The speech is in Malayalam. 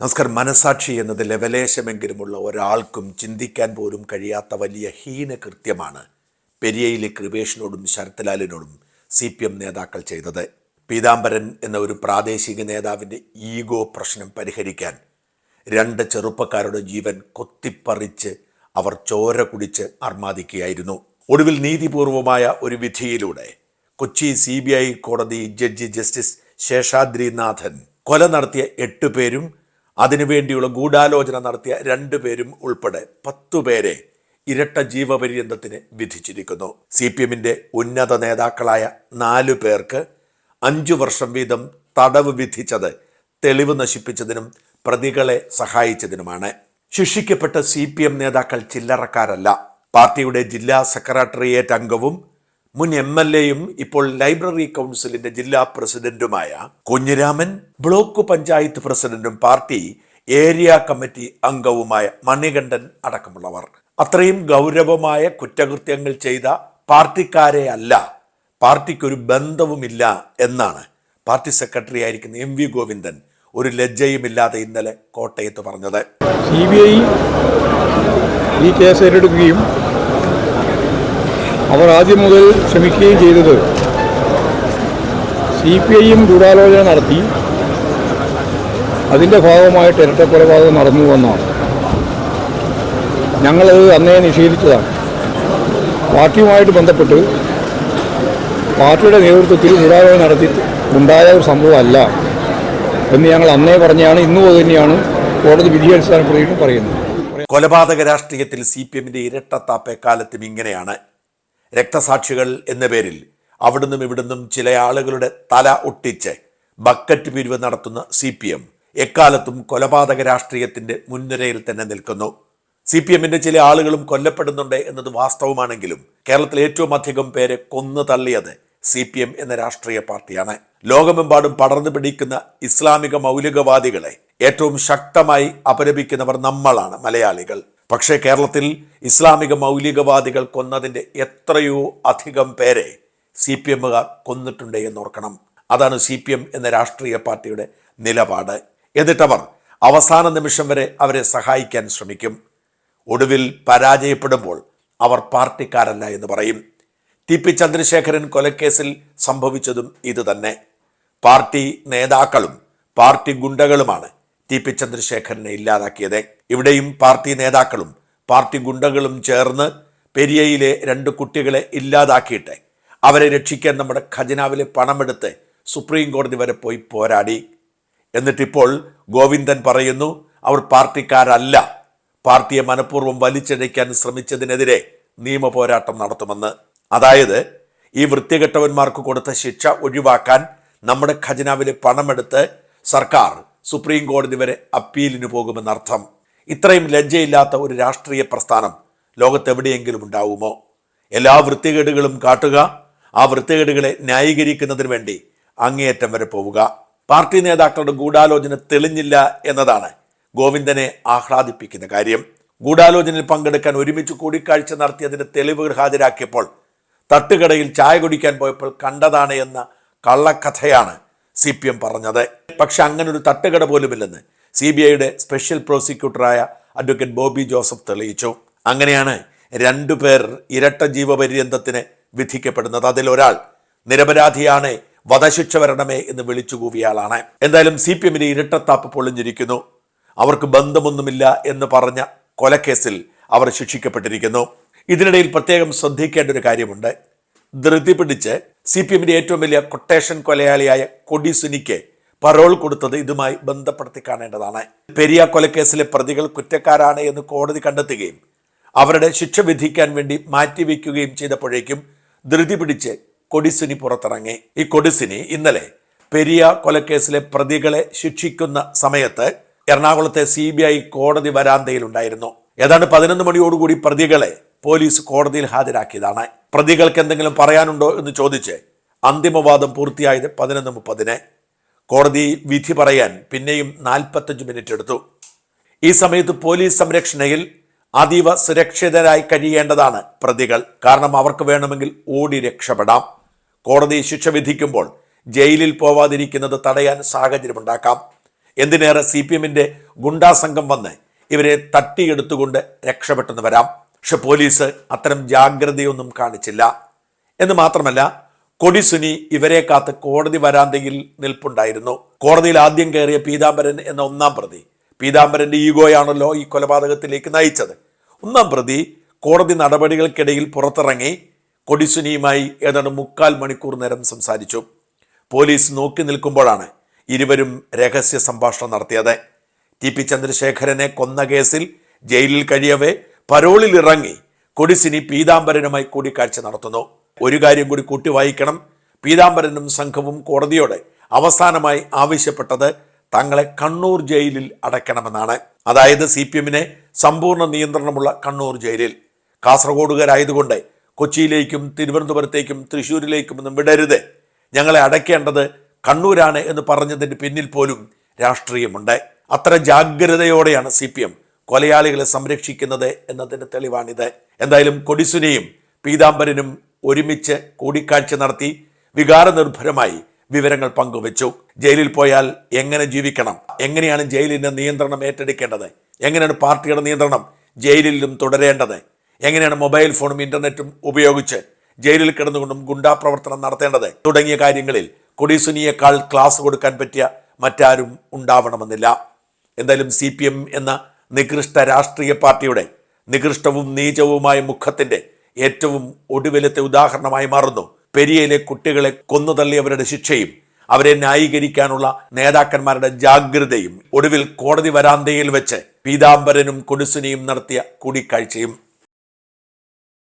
നമസ്കാരം. മനസാക്ഷി എന്നത് ലവലേശമെങ്കിലുമുള്ള ഒരാൾക്കും ചിന്തിക്കാൻ പോലും കഴിയാത്ത വലിയ ഹീന കൃത്യമാണ് പെരിയയിലെ കൃപേഷിനോടും ശരത്ലാലിനോടും സി പി എം നേതാക്കൾ ചെയ്തത്. പീതാംബരൻ എന്ന ഒരു പ്രാദേശിക നേതാവിന്റെ ഈഗോ പ്രശ്നം പരിഹരിക്കാൻ രണ്ട് ചെറുപ്പക്കാരുടെ ജീവൻ കൊത്തിപ്പറിച്ച് അവർ ചോര കുടിച്ച് അർമാദിക്കുകയായിരുന്നു. ഒടുവിൽ നീതിപൂർവമായ ഒരു വിധിയിലൂടെ കൊച്ചി സി ബി ഐ കോടതി ജഡ്ജി ജസ്റ്റിസ് ശേഷാദ്രിനാഥൻ കൊല നടത്തിയ എട്ട് പേരും അതിനുവേണ്ടിയുള്ള ഗൂഢാലോചന നടത്തിയ രണ്ടുപേരും ഉൾപ്പെടെ പത്തുപേരെ ഇരട്ട ജീവപര്യന്തത്തിന് വിധിച്ചിരിക്കുന്നു. സി പി എമ്മിന്റെ ഉന്നത നേതാക്കളായ നാലു പേർക്ക് അഞ്ചു വർഷം വീതം തടവ് വിധിച്ചത് തെളിവ് നശിപ്പിച്ചതിനും പ്രതികളെ സഹായിച്ചതിനുമാണ്. ശിക്ഷിക്കപ്പെട്ട സി പി എം നേതാക്കൾ ചില്ലറക്കാരല്ല. പാർട്ടിയുടെ ജില്ലാ സെക്രട്ടേറിയറ്റ് അംഗവും മുൻ എം എൽ എയും ഇപ്പോൾ ലൈബ്രറി കൗൺസിലിന്റെ ജില്ലാ പ്രസിഡന്റുമായ കുഞ്ഞിരാമൻ ബ്ലോക്ക് പഞ്ചായത്ത് പ്രസിഡന്റും പാർട്ടി ഏരിയ കമ്മിറ്റി അംഗവുമായ മണികണ്ഠൻ അടക്കമുള്ളവർ. അത്രയും ഗൗരവമായ കുറ്റകൃത്യങ്ങൾ ചെയ്ത പാർട്ടിക്കാരെ അല്ല പാർട്ടിക്കൊരു ബന്ധവുമില്ല എന്നാണ് പാർട്ടി സെക്രട്ടറി ആയിരിക്കുന്ന എം വി ഗോവിന്ദൻ ഒരു ലജ്ജയുമില്ലാതെ ഇന്നലെ കോട്ടയത്ത് പറഞ്ഞത്. സി ബി ഐ ഈ കേസ് ഏറ്റെടുക്കുകയും അവർ ആദ്യം മുതൽ ശ്രമിക്കുകയും ചെയ്തത് സി പി ഐയും ഗൂഢാലോചന നടത്തി. അതിന്റെ ഭാഗമായിട്ട് ഇരട്ട കൊലപാതകം നടന്നു എന്നാണ്. ഞങ്ങളത് അന്നേ നിഷേധിച്ചതാണ്. പാർട്ടിയുമായിട്ട് ബന്ധപ്പെട്ട് പാർട്ടിയുടെ നേതൃത്വത്തിൽ ഗൂഢാലോചന നടത്തി ഉണ്ടായ ഒരു സംഭവമല്ല എന്ന് ഞങ്ങൾ അന്നേ പറഞ്ഞാണ് ഇന്നും അത് തന്നെയാണ് കോടതി വിധി അടിസ്ഥാനപ്പെടുത്തിയിട്ട് പറയുന്നത്. കൊലപാതക രാഷ്ട്രീയത്തിൽ സി പി എമ്മിന്റെ ഇരട്ടത്താപ്പ് എക്കാലത്തും ഇങ്ങനെയാണ്. രക്തസാക്ഷികൾ എന്ന പേരിൽ അവിടുന്നും ഇവിടുന്നും ചില ആളുകളുടെ തല ഒട്ടിച്ച് ബക്കറ്റ് പിരിവ് നടത്തുന്ന സി പി എം എക്കാലത്തും കൊലപാതക രാഷ്ട്രീയത്തിന്റെ മുൻനിരയിൽ തന്നെ നിൽക്കുന്നു. സി പി എമ്മിന്റെ ചില ആളുകളും കൊല്ലപ്പെടുന്നുണ്ട് എന്നത് വാസ്തവമാണെങ്കിലും കേരളത്തിൽ ഏറ്റവും അധികം പേരെ കൊന്നു തള്ളിയത് സി പി എം എന്ന രാഷ്ട്രീയ പാർട്ടിയാണ്. ലോകമെമ്പാടും പടർന്നു പിടിക്കുന്ന ഇസ്ലാമിക മൗലികവാദികളെ ഏറ്റവും ശക്തമായി അപലപിക്കുന്നവർ നമ്മളാണ് മലയാളികൾ. പക്ഷേ കേരളത്തിൽ ഇസ്ലാമിക മൗലികവാദികൾ കൊന്നതിന്റെ എത്രയോ അധികം പേരെ സി പി എമ്മുകാർ കൊന്നിട്ടുണ്ട് എന്നോർക്കണം. അതാണ് സി പി എം എന്ന രാഷ്ട്രീയ പാർട്ടിയുടെ നിലപാട്. എന്നിട്ടവർ അവസാന നിമിഷം വരെ അവരെ സഹായിക്കാൻ ശ്രമിക്കും. ഒടുവിൽ പരാജയപ്പെടുമ്പോൾ അവർ പാർട്ടിക്കാരല്ല എന്ന് പറയും. ടി പി ചന്ദ്രശേഖരൻ കൊലക്കേസിൽ സംഭവിച്ചതും ഇതുതന്നെ. പാർട്ടി നേതാക്കളും പാർട്ടി ഗുണ്ടകളുമാണ് ടി പി ചന്ദ്രശേഖരനെ ഇല്ലാതാക്കിയത്. ഇവിടെയും പാർട്ടി നേതാക്കളും പാർട്ടി ഗുണ്ടകളും ചേർന്ന് പെരിയയിലെ രണ്ട് കുട്ടികളെ ഇല്ലാതാക്കിയിട്ട് അവരെ രക്ഷിക്കാൻ നമ്മുടെ ഖജനാവിലെ പണമെടുത്ത് സുപ്രീം കോടതി വരെ പോയി പോരാടി. എന്നിട്ടിപ്പോൾ ഗോവിന്ദൻ പറയുന്നു അവർ പാർട്ടിക്കാരല്ല. പാർട്ടിയെ മനഃപൂർവം വലിച്ചിഴയ്ക്കാൻ ശ്രമിച്ചതിനെതിരെ നിയമ പോരാട്ടം നടത്തുമെന്ന്. അതായത് ഈ വൃത്തികെട്ടവന്മാർക്ക് കൊടുത്ത ശിക്ഷ ഒഴിവാക്കാൻ നമ്മുടെ ഖജനാവിലെ പണമെടുത്ത് സർക്കാർ സുപ്രീം കോടതി വരെ അപ്പീലിന് പോകുമെന്നർത്ഥം. ഇത്രയും ലജ്ജയില്ലാത്ത ഒരു രാഷ്ട്രീയ പ്രസ്ഥാനം ലോകത്തെവിടെയെങ്കിലും ഉണ്ടാവുമോ? എല്ലാ വൃത്തികേടുകളും കാട്ടുക ആ വൃത്തികേടുകളെ ന്യായീകരിക്കുന്നതിന് വേണ്ടി അങ്ങേയറ്റം വരെ പോവുക. പാർട്ടി നേതാക്കളുടെ ഗൂഢാലോചന തെളിഞ്ഞില്ല എന്നതാണ് ഗോവിന്ദനെ ആഹ്ലാദിപ്പിക്കുന്ന കാര്യം. ഗൂഢാലോചനയിൽ പങ്കെടുക്കാൻ ഒരുമിച്ച് കൂടിക്കാഴ്ച നടത്തിയതിന്റെ തെളിവുകൾ ഹാജരാക്കിയപ്പോൾ തട്ടുകടയിൽ ചായ കുടിക്കാൻ പോയപ്പോൾ കണ്ടതാണ് എന്ന കള്ളക്കഥയാണ് സി പി എം പറഞ്ഞത്. പക്ഷെ അങ്ങനെ ഒരു തട്ടുകട പോലുമില്ലെന്ന് സി ബി ഐയുടെ സ്പെഷ്യൽ പ്രോസിക്യൂട്ടറായ അഡ്വക്കേറ്റ് ബോബി ജോസഫ് തെളിയിച്ചു. അങ്ങനെയാണ് രണ്ടുപേർ ഇരട്ട ജീവപര്യന്തത്തിന് വിധിക്കപ്പെടുന്നത്. അതിലൊരാൾ നിരപരാധിയാണ് വധശിക്ഷ വരണമേ എന്ന് വിളിച്ചു കൂവിയാളാണ് എന്തായാലും സി പി എമ്മിന്റെ ഇരട്ടത്താപ്പ് പൊളിഞ്ഞിരിക്കുന്നു. അവർക്ക് ബന്ധമൊന്നുമില്ല എന്ന് പറഞ്ഞ കൊലക്കേസിൽ അവർ ശിക്ഷിക്കപ്പെട്ടിരിക്കുന്നു. ഇതിനിടയിൽ പ്രത്യേകം ശ്രദ്ധിക്കേണ്ട ഒരു കാര്യമുണ്ട്. ധൃതി പിടിച്ച് സി പി എമ്മിന്റെ ഏറ്റവും വലിയ കൊട്ടേഷൻ കൊലയാളിയായ കൊടി സുനിക്ക് പരോൾ കൊടുത്തത് ഇതുമായി ബന്ധപ്പെടുത്തി കാണേണ്ടതാണ്. പെരിയ കൊലക്കേസിലെ പ്രതികൾ കുറ്റക്കാരാണ് എന്ന് കോടതി കണ്ടെത്തുകയും അവരുടെ ശിക്ഷ വിധിക്കാൻ വേണ്ടി മാറ്റിവെക്കുകയും ചെയ്തപ്പോഴേക്കും ധൃതി പിടിച്ച് കൊടിസുനി പുറത്തിറങ്ങി. ഈ കൊടിസുനി ഇന്നലെ പെരിയ കൊലക്കേസിലെ പ്രതികളെ ശിക്ഷിക്കുന്ന സമയത്ത് എറണാകുളത്തെ സി ബി ഐ കോടതി വരാന്തയിലുണ്ടായിരുന്നു. ഏതാണ്ട് പതിനൊന്ന് മണിയോടുകൂടി പ്രതികളെ പോലീസ് കോടതിയിൽ ഹാജരാക്കിയതാണ്. പ്രതികൾക്ക് എന്തെങ്കിലും പറയാനുണ്ടോ എന്ന് ചോദിച്ച് അന്തിമവാദം പൂർത്തിയായത് പതിനൊന്ന് മുപ്പതിന്. കോടതി വിധി പറയാൻ പിന്നെയും നാൽപ്പത്തഞ്ച് മിനിറ്റ് എടുത്തു. ഈ സമയത്ത് പോലീസ് സംരക്ഷണയിൽ അതീവ സുരക്ഷിതരായി കഴിയേണ്ടതാണ് പ്രതികൾ. കാരണം അവർക്ക് വേണമെങ്കിൽ ഓടി രക്ഷപ്പെടാം. കോടതി ശിക്ഷ വിധിക്കുമ്പോൾ ജയിലിൽ പോവാതിരിക്കുന്നത് തടയാൻ സാഹചര്യമുണ്ടാക്കാം. എന്തിനേറെ സി പി എമ്മിന്റെ ഗുണ്ടാസംഘം വന്ന് ഇവരെ തട്ടിയെടുത്തുകൊണ്ട് രക്ഷപ്പെട്ടെന്ന് വരാം. പക്ഷെ പോലീസ് അത്തരം ജാഗ്രതയൊന്നും കാണിച്ചില്ല. എന്ന് മാത്രമല്ല കൊടിസുനി ഇവരെ കാത്ത് കോടതി വരാന്തയിൽ നിൽപ്പുണ്ടായിരുന്നു. കോടതിയിൽ ആദ്യം കയറിയ പീതാംബരൻ എന്ന ഒന്നാം പ്രതി. പീതാംബരന്റെ ഈഗോയാണല്ലോ ഈ കൊലപാതകത്തിലേക്ക് നയിച്ചത്. ഒന്നാം പ്രതി കോടതി നടപടികൾക്കിടയിൽ പുറത്തിറങ്ങി കൊടിസുനിയുമായി ഏതാണ്ട് മുക്കാൽ മണിക്കൂർ നേരം സംസാരിച്ചു. പോലീസ് നോക്കി നിൽക്കുമ്പോഴാണ് ഇരുവരും രഹസ്യ സംഭാഷണം നടത്തിയത്. ടി പി ചന്ദ്രശേഖരനെ കൊന്ന കേസിൽ ജയിലിൽ കഴിയവേ പരോളിൽ ഇറങ്ങി കൊടിസിനി പീതാംബരനുമായി കൂടിക്കാഴ്ച നടത്തുന്നു. ഒരു കാര്യം കൂടി കൂട്ടി വായിക്കണം. പീതാംബരനും സംഘവും കോടതിയോട് അവസാനമായി ആവശ്യപ്പെട്ടത് തങ്ങളെ കണ്ണൂർ ജയിലിൽ അടയ്ക്കണമെന്നാണ്. അതായത് സി പി എമ്മിനെ സമ്പൂർണ നിയന്ത്രണമുള്ള കണ്ണൂർ ജയിലിൽ. കാസർഗോഡുകാരായതുകൊണ്ട് കൊച്ചിയിലേക്കും തിരുവനന്തപുരത്തേക്കും തൃശ്ശൂരിലേക്കും ഒന്നും വിടരുത്. ഞങ്ങളെ അടയ്ക്കേണ്ടത് കണ്ണൂരാണ് എന്ന് പറഞ്ഞതിന് പിന്നിൽ പോലും രാഷ്ട്രീയമുണ്ട്. അത്ര ജാഗ്രതയോടെയാണ് സി പി എം കൊലയാളികളെ സംരക്ഷിക്കുന്നത് എന്നതിന് തെളിവാണിത്. എന്തായാലും കൊടിസുനെയും പീതാംബരനും ഒരുമിച്ച് കൂടിക്കാഴ്ച നടത്തി വികാരനിർഭരമായി വിവരങ്ങൾ പങ്കുവച്ചു. ജയിലിൽ പോയാൽ എങ്ങനെ ജീവിക്കണം? എങ്ങനെയാണ് ജയിലിന്റെ നിയന്ത്രണം ഏറ്റെടുക്കേണ്ടത്? എങ്ങനെയാണ് പാർട്ടിയുടെ നിയന്ത്രണം ജയിലിലും തുടരേണ്ടത്? എങ്ങനെയാണ് മൊബൈൽ ഫോണും ഇന്റർനെറ്റും ഉപയോഗിച്ച് ജയിലിൽ കിടന്നുകൊണ്ടും ഗുണ്ടാ പ്രവർത്തനം നടത്തേണ്ടത്? തുടങ്ങിയ കാര്യങ്ങളിൽ കൊടിസുനിയേക്കാൾ ക്ലാസ് കൊടുക്കാൻ പറ്റിയ മറ്റാരും ഉണ്ടാവണമെന്നില്ല. എന്തായാലും സി എന്ന നികൃഷ്ട രാഷ്ട്രീയ പാർട്ടിയുടെ നികൃഷ്ടവും നീചവുമായ മുഖത്തിന്റെ ഏറ്റവും ഒടുവിലത്തെ ഉദാഹരണമായി മാറുന്നു. പെരിയയിലെ കുട്ടികളെ കൊന്നുതള്ളിയവരുടെ ശിക്ഷയും അവരെ ന്യായീകരിക്കാനുള്ള നേതാക്കന്മാരുടെ ജാഗ്രതയും ഒടുവിൽ കോടതി വരാന്തയിൽ വെച്ച് പീതാംബരനും കൊടുസിനിയും നടത്തിയ കൂടിക്കാഴ്ചയും